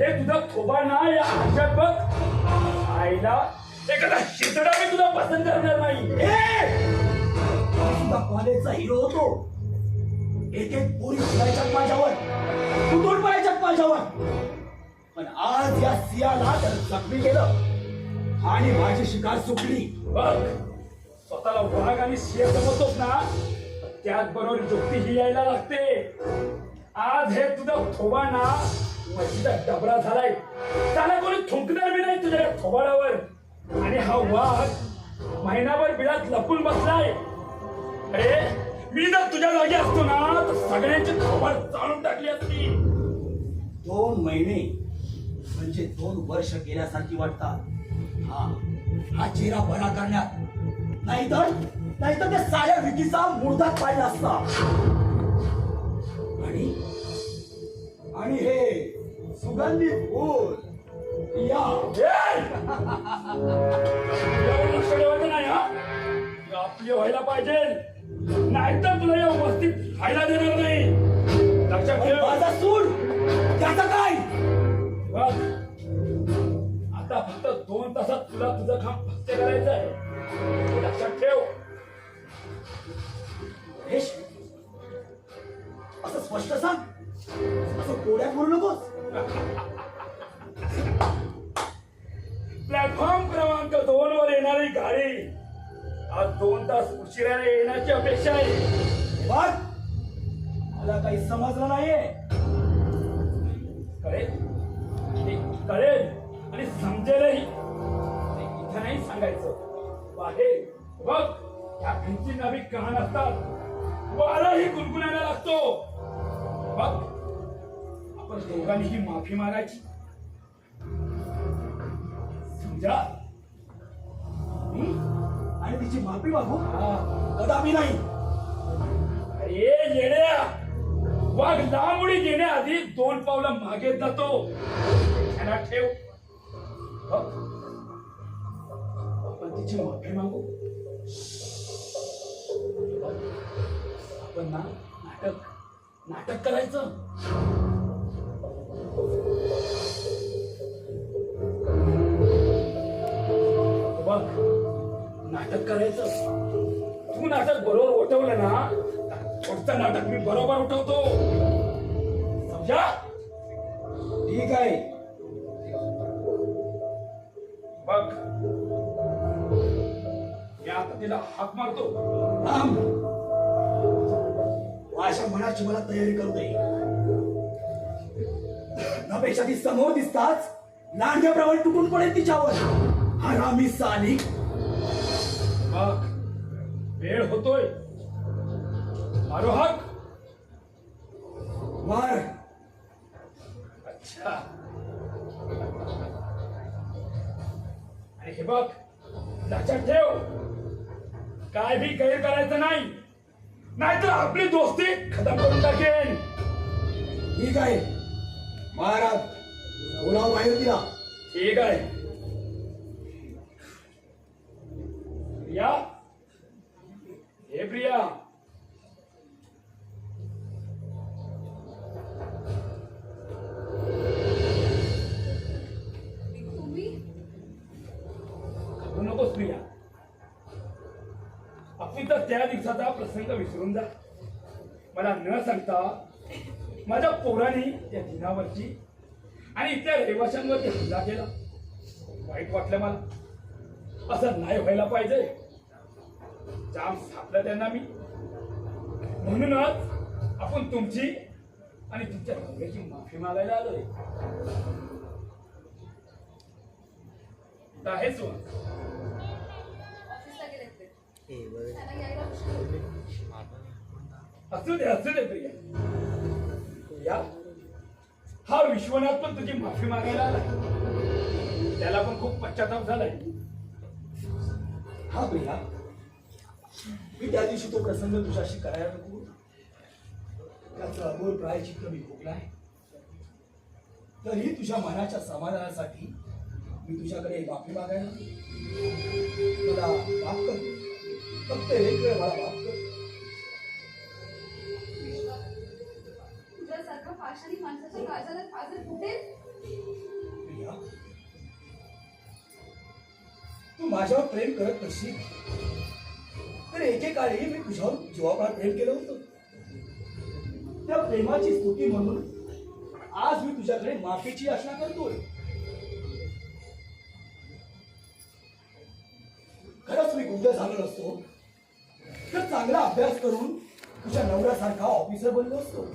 हे तुझं थोबा ना या आशात बघ. आईला एखादा शितडा मी तुला पसंत करणार नाही. कॉलेजचा हिरो होतो. एक एक पोरी फिरायच्यात माझ्यावर. कुठून पडायच्यात माझ्यावर? पण आज या सियाला तर जखमी केलं. आणि माझी शिकार सुटली. बघ स्वतःला वाघ आणि शिय समजतोस ना? त्याच बरोबर युक्ती ही यायला लागते. आज हे तुझं थोबा ना? मशीचा डबरा झालाय. त्याला कोणी थुंकणार बी नाही तुझ्या थोबाडावर आणि हा वाघ महिनाभर बिळात लपून बसलाय. अरे मी जर तुझ्या जागी असतो ना तर सगळ्यांची खबर जाळून टाकली असती. दोन महिने म्हणजे दोन वर्ष गेल्यासारखी वाटतात. हा हा चेहरा बरा करण्यात. नाहीतर नाहीतर त्या साऱ्या विकीचा मुर्दात पाहिला असता. आणि आणि हे सुगंधित फूल या लक्ष ठेवायचं नाही हा? हे आपली व्हायला पाहिजे. नाहीतर तुला या वस्तीत खायला देणार नाही. लक्षात ठेव. माझा सूड त्याचा काय? बघ, आता फक्त दोन तासात तुला तुझं काम फक्त करायचं आहे हे लक्षात ठेव. असं स्पष्ट सांग. असं कोड्या बोलू नकोस. प्लॅटफॉर्म क्रमांक दोन वर येणारी गाडी आज दोन तास उशिराने येण्याची अपेक्षा आहे. बघ मला काही समजलं नाहीये. कळेल. कळेल आणि समजेलही. इथं नाही सांगायचं. बाहेर बघ या भिंती नवी कान असतात. वाराही गुणगुणायला लागतो. बघ. आपण दोघांनीही माफी मागायची. समजा मी आणि तिची माफी मागू? कदापि नाही. अरे येण्या. वाघ लांबडी घेण्याआधी दोन पावलं मागे जातो. ध्यानात ठेव. आपण तिची माफी मागू? आपण ना नाटक नाटक करायचं? बघ नाटक करायचं. तू नाटक बरोबर उठवलं ना पुढचं नाटक मी बरोबर उठवतो. समजा? ठीक आहे. बघ. मी आता तिला हाक मारतो. थांब. माझ्या मनाची मला तयारी करू दे नपेक्षा ती समोर दिसताच लांडग्याप्रमाणे तुटून पडेल तिच्यावर. हरामी साली. बघ वेळ होतोय. मारो हाक मार. अच्छा. आणि हे बघ लक्षात ठेव. काय बी गैर करायचं नाही. नाहीतर आपली दोस्ती खतम करून टाकेन. ठीक आहे महाराज बोलाव बाहेर तिला ठीक आहे. प्रिया? हे प्रिया. नकोस प्रिया. आपली तर त्या दिवसाचा प्रसंग विसरून जा. मला न सांगता माझ्या पोराने या दिनावरची आणि इथल्या रहिवाशांवरती हल्ला केला. वाईट वाटलं मला. असं नाही व्हायला पाहिजे. जाम सापलं त्यांना मी. म्हणूनच आपण तुमची आणि तुमच्या नवऱ्याची माफी मागायला आलोय. होईल. असू दे असू दे प्रिया. या. हा विश्वनाथ पण तुझी माफी मागायला आला. त्याला पण खूप पश्चाताप झालाय. हा भैया मी त्या दिवशी तो प्रसंग तुझ्याशी करायला नको. त्याचं अमोल प्रायचित्त मी भोगलाय. तरी तुझ्या मनाच्या समाधानासाठी मी तुझ्याकडे माफी मागायला मला माफ कर. फक्त एक वेळ मला माफ कर. तुझ्यासारखा माणसाच्या काळजाला काजर फुटेल प्रिया तू माझ्यावर प्रेम करत नसशील. तर एकेकाळी मी तुझ्यावर जीवापार प्रेम केलं होतं. त्या प्रेमाची स्तुती म्हणून आज मी तुझ्याकडे माफीची याचना करतोय. खरंच मी गुंड झालो नसतो तर चांगला अभ्यास करून तुझ्या नवऱ्यासारखा ऑफिसर बनलो असतो.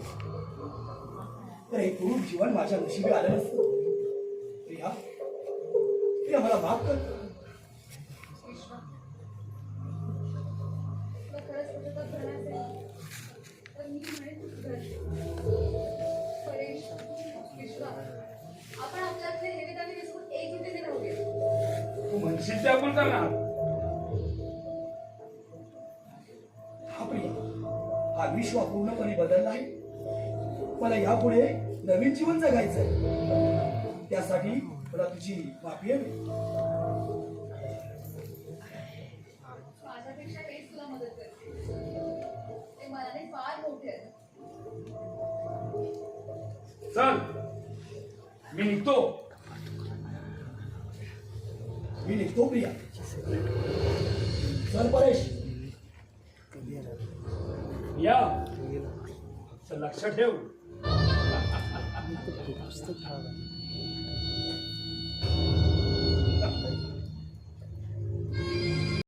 तर हे जीवन माझ्या नशिबी आलं नसतं प्रिया प्रिया मला माफ कर. तर आपण आपल्यातले हेवेदावे विसरून एकजुटीने राहूया तू म्हणशील ते आपण करणार. हा हा विश्व पूर्णपणे बदलला आहे. मला यापुढे नवीन जीवन जगायचंय. त्यासाठी मला तुझी माफी हवी. माझ्यापेक्षा हेच तुला मदत करते. ते मनाने फार मोठे आहेत. चल. मी निघतो. मी निघतो प्रिया. चल परेश. या. चल लक्ष ठेव. the biggest of her enemies.